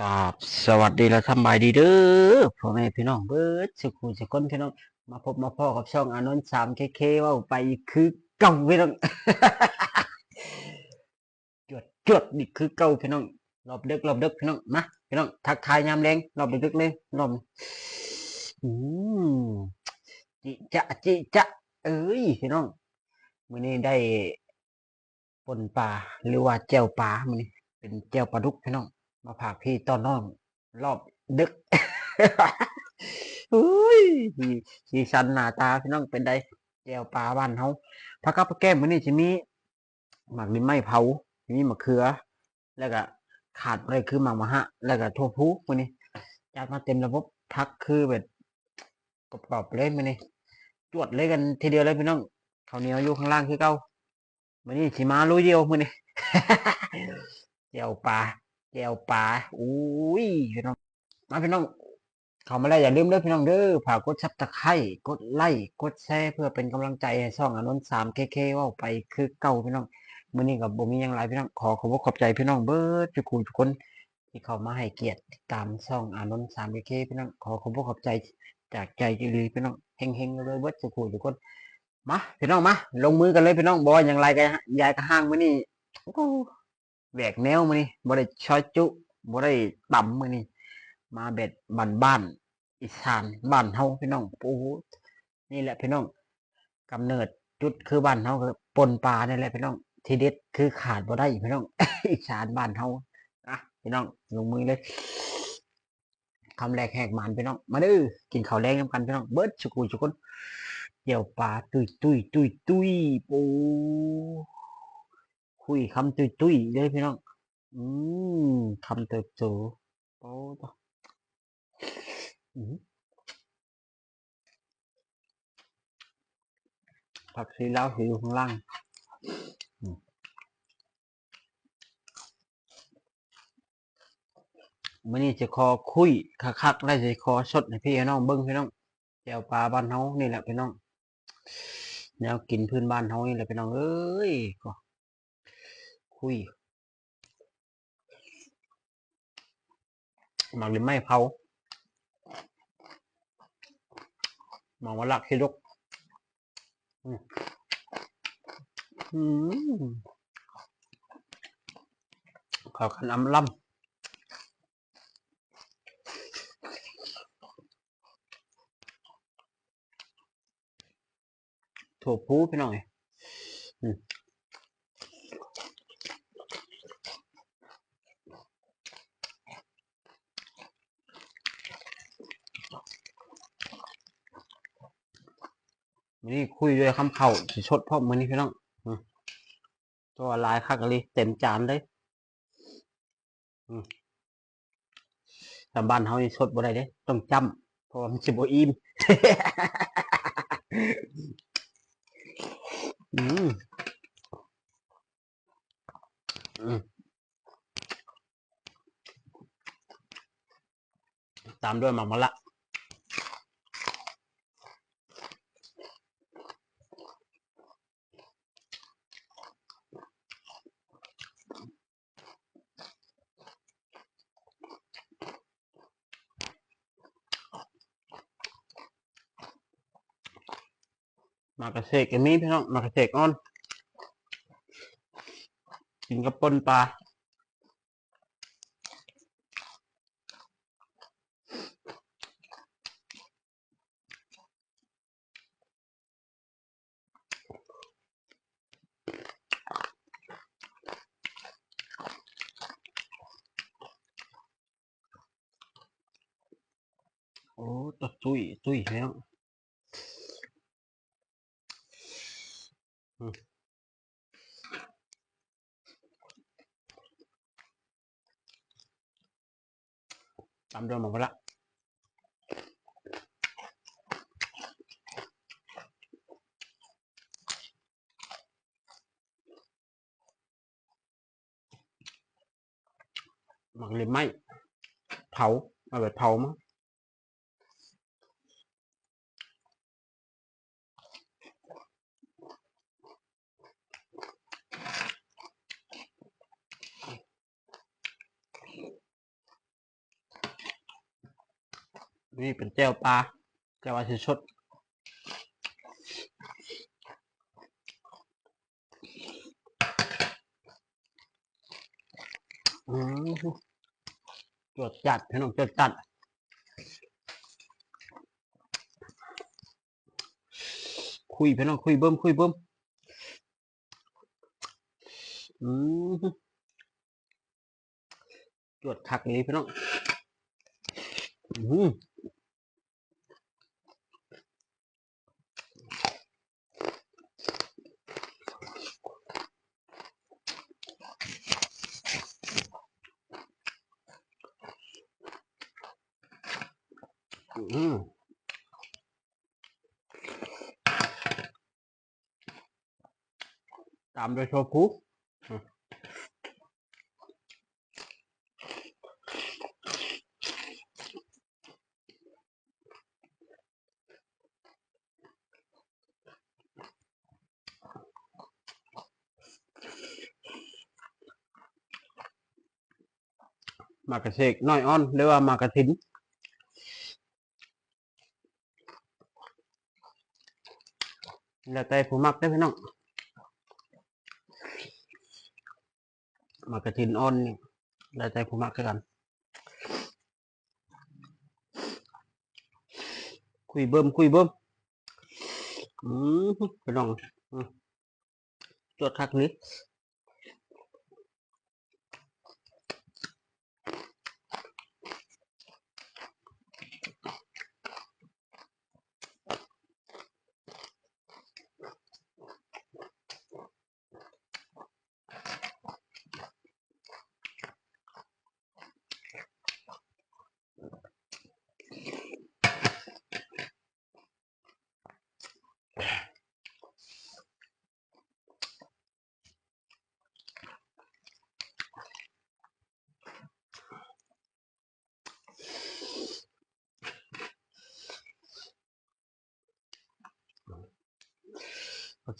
กาบสวัสดีและสำบายดีเด้อพ่อแม่พี่น้องเบิดสุขุสุคนพี่น้องมาพบมาพ่อกับช่องอานนท์สามเคเคว่าไปคือเก่าพี่น้อง จวดจวดนี่คือเก่าพี่น้องรอบเดึกรอบเดึกพี่น้องมาพี่น้องทักทายยามแรงรอบเดึกเลยรอบอืมจิจะจิจะเอ้ยพี่น้องมื้อนี้ได้ปนปลาหรือว่าแจ่วปลามื้อนี้เป็นแจ่วปลาดุกพี่น้อง มาผากพี่ตอนน้องรอบดึกอุ้ยสีสันหน้าตาพี่น้องเป็นไดแจวปลาบ้านเฮาผักกับแก้มมื้อนี้จะมีหมักลินไม้เผามีมะเขือ แล้วก็ขาดไปคือหมากมะฮะ แล้วก็ทั่วพูมื้อนี้จัดมาเต็มระบบพักคือแบบกรอบๆเลยมื้อนี้จวดเลยกันทีเดียวเลยพี่น้องข้าวเหนียวอยู่ข้างล่างคือเก่ามื้อนี้สิมาลุยเดียวมื้อนี้แจวปลา แก้วปลาอุ้ยพี่น้องมาพี่น้อง เข้ามาแล้วอย่าลืมเด้อพี่น้องเด้อฝากกดซับตะไคร้กดไลค์กดแชร์เพื่อเป็นกำลังใจให้ช่องอนนท์สามเคเคว่าไปคือเก่าพี่น้องมื้อนี้กับบ่มียังหลายพี่น้องขอขอบคุณขอบใจพี่น้องเบิร์ดทุกคนทุกคนที่เข้ามาให้เกียรติติดตามช่องอนนท์สามเคเคพี่น้องขอขอบคุณขอบใจจากใจจริงพี่น้องเฮงๆเลยเบิร์ดทุกคนทุกคนมาพี่น้องมาลงมือกันเลยพี่น้องบอกอย่างไรกันยายก็ห้างมื้อนี้ แหวกแนวมานี่บ่ได้ชอยจุบ่ได้ต่ำมานี่มาเบ็ดบ้านบ้านอีสานบ้านเฮาพี่น้องโอ้โหนี่แหละพี่น้องกำเนิดจุดคือบ้านเฮาคือปนปลานี่แหละพี่น้อง ทีเด็ดคือขาดบ่ได้พี่น้องอีสานบ้านเฮาอะพี่น้องลงมือเลยคำแรกแหกหมานพี่น้องมาเด้อกินข้าวแรงน้ำกันพี่น้องเบิดชุกุชุกคนเดี่ยวปลาตุยตุยตุยตุยปู คุยคำตุยตุยเลยพี่น้อง อืมคำเติบโตโอ้ต่ออืมผักชีลาวสีอยู่ข้างล่างอืมมื่อนี้จะคอคุยคักๆได้จะคอสดให้พี่น้องเบิ้งพี่น้องแจวปลาบ้านเฮานี่แหละพี่น้องแนวกินพื้นบ้านเฮานี่แหละพี่น้องเอ้ยก็ คุยมักหรือไม่เผามักว่าหลักที่ลุกอืมอืมขอขันอำล่ำถั่วพูพี่น้องเอ้ย มันนี้คุยด้วยคำเข่าสิชดพ่อมือนี้พี่น้องตัวลายคักเลยเต็มจานเลยอืมแต่บ้านเฮานี่ชดบ่ได้เด้ต้องจำเพราะว่ามันสิบ่อิ่มอืมตามด้วยหมักมะละ เสกอันนี้พี่น้องมากระเสกอ่อนกินกับปนปลาโอ้ตัดตุยตุยแล้วอืม ตามด้วยหมักมะละหมักเลยไหมเผาเอาแบบเผามั้ง นี่เป็นแจ่วปลาแจ่วอาชิชดอืมจวดจัดพี่น้องจวดจัดคุยพี่น้องคุยเบิ้มคุยเบิ้มอืมจวดคักนี้พี่น้องอืม ตามด้วยโชฟุมมากระเชกน้อยอ้อนหรือว่ามากระถิน แล้วแต่ผู้มักได้พี่น้องมากระถินอ่อนนี่แล้วแต่ผู้มักคือกันคุยเบิ่มคุยเบิ่มอืมพี่น้องจวดคักนี้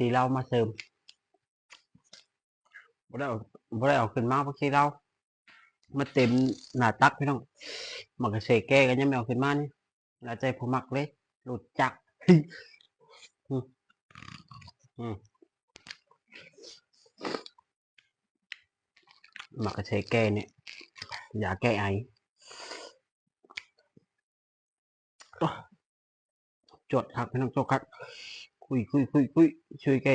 ทีเรามาเสริมบ่ได้เอาบ่ได้เอาขึ้นมาผักชีเรามาเต็มหน้าตักพี่น้องมากระเชกแก้กันยังไม่เอาขึ้นมานี่แล้วใจผู้มักเลย หลุดจักอืมอืมหมักกระเชกแก้เนี่ยยาแก้ไอ้จดครับพี่น้องจดครับ คุยคุยคุยคุยช่วยแก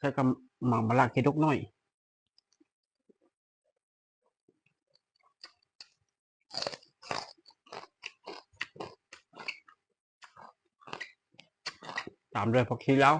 ถ้ากำหมังมาลาแกดกหน่อยตามด้วยพอคีแล้ว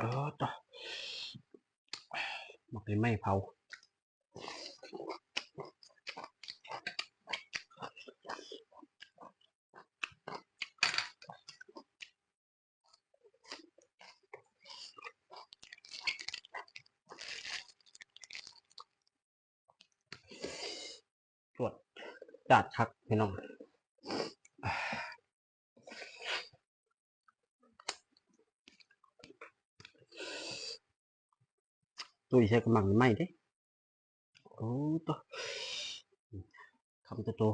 เออต่อหมักเลยไม่เผา ตรวจ จัดคักพี่น้องตุ้ยใช้กำลังไม่ได้โอ้ตัวคำตัวโต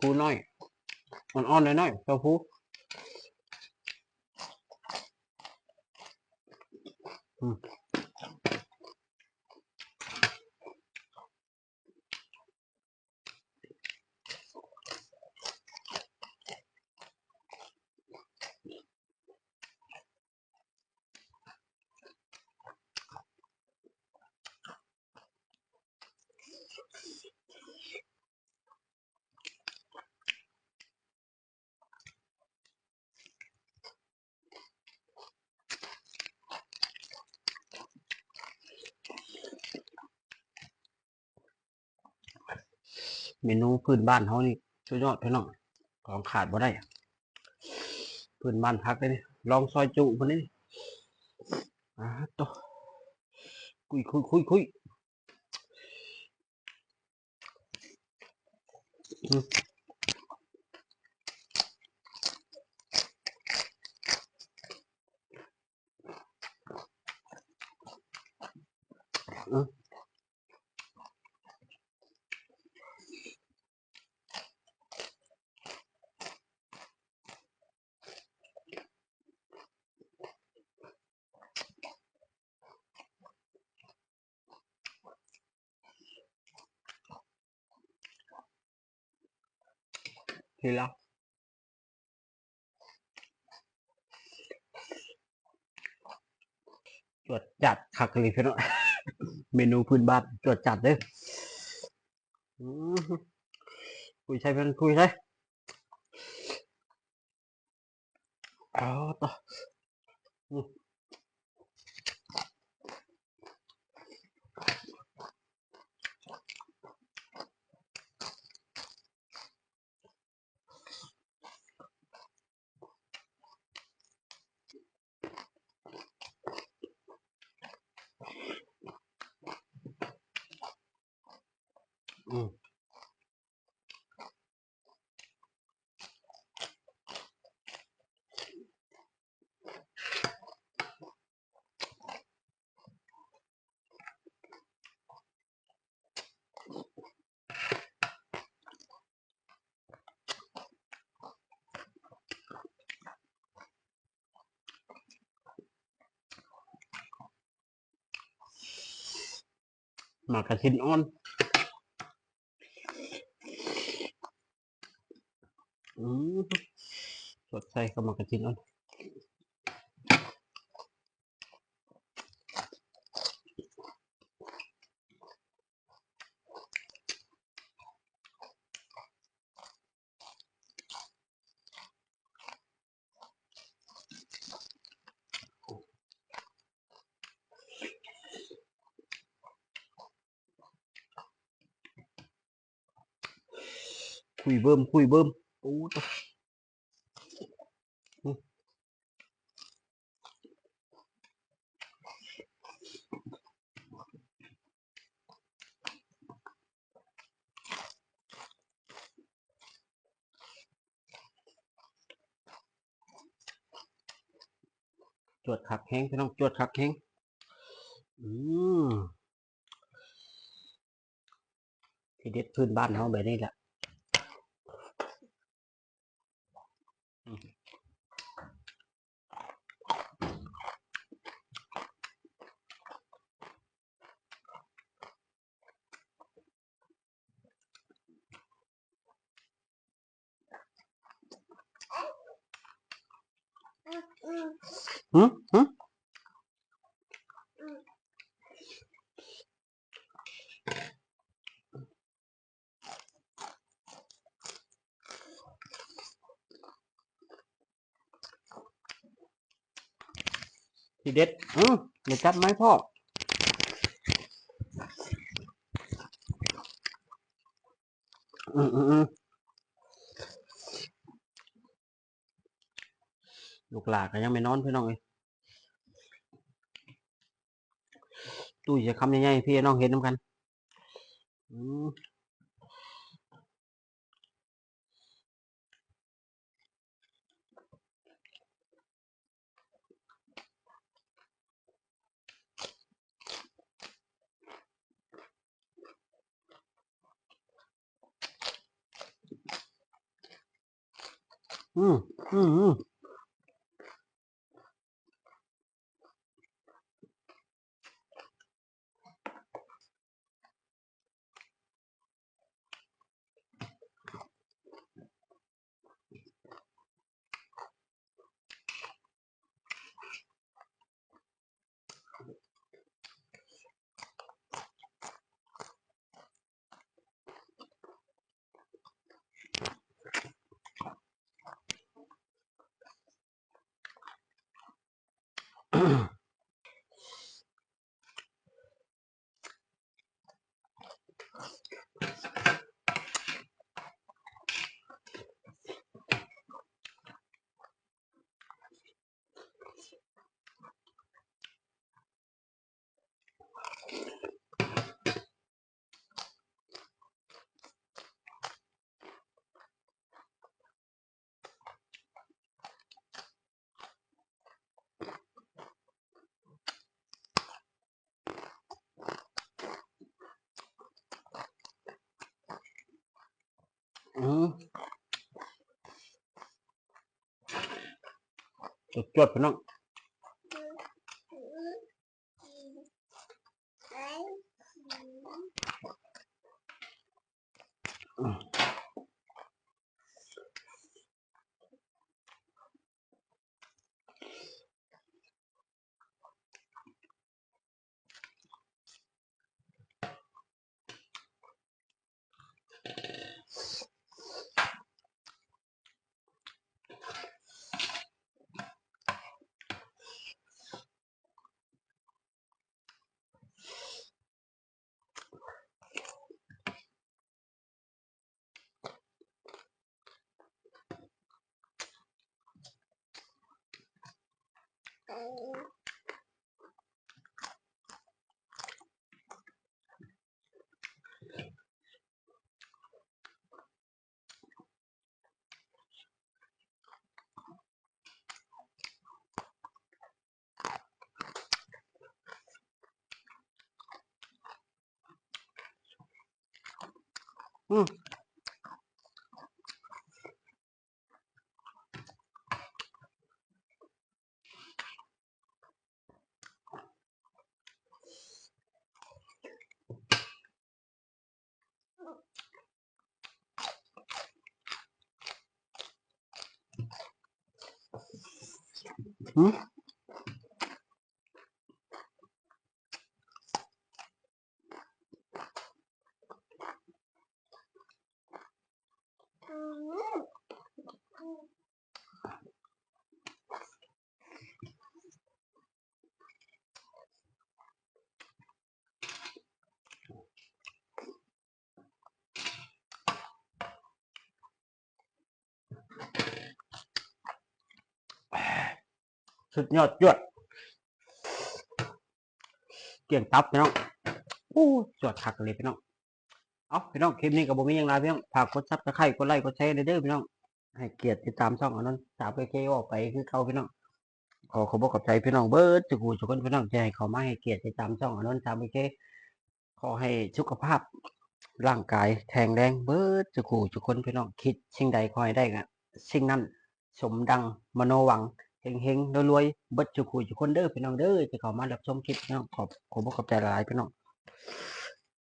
ผู้น้อย อ่อนๆหน่อยๆเต้าผู้อืม เมนูพื้นบ้านเขานี่สุดยอดพี่น้องของขาดบ่ได้พื้นบ้านพักเลยนี่ลองซอยจุมันนี่อ่าตัวคุยคุยคุยคุย ทีละจวดจัดคักเลยพี่น้องเมนูพื้นบ้านจวดจัดเด้อคุยใช่เพื่อนคุยใช่เอาต่อม หมากกระทินอ่อนอืมสดใสกับหมากกระทินอ่อน คุยเบิ่มคุยเบิ่มโอ้ตะอืมจวดขักแห้งพี่น้องจวดขักแห้งอืมที่เด็ดพื้นบ้านเขาแบบนี้แหละ อืม ที่เด็ดอืมเดี๋ยวจัดไหมพ่ออืมอือลูกหลานก็ยังไม่นอนพี่น้องเอ้ยตู้จะคำยังไงพี่น้องเห็นน้ำกัน อืม อืมอื Ugh. จดจดพี่น้องอืม อืม สุดยอดจวดเกี่ยงตับพี่น้องโอ้จวดคักเลยพี่น้องเอาพี่น้องคลิปนี้กับผมมีอย่างไรพี่น้องฝากกดซับสไครต์กดไลค์กดแชร์เด้อพี่น้องให้เกียรติติดตามช่องอนั้นสาวไปเคออกไปคือเขาพี่น้องขอขอบคุณขอบใจพี่น้องเบิร์ดจุกูจุกคนพี่น้องใจเขามาให้เกียรติติดตามช่องอนั้นสาวไปเคขอให้สุขภาพร่างกายแข็งแรงเบิร์ดจุกูจุกคนพี่น้องคิดสิ่งใดขอให้ได้กะสิ่งนั้นสมดังมโนหวัง เฮงเฮงรวยๆเบิดจุกุจุกคนเด้อพี่น้องเด้อจะเข้ามารับชมคลิปพี่น้องขอบขอบคุณขอบใจหลายพี่น้อง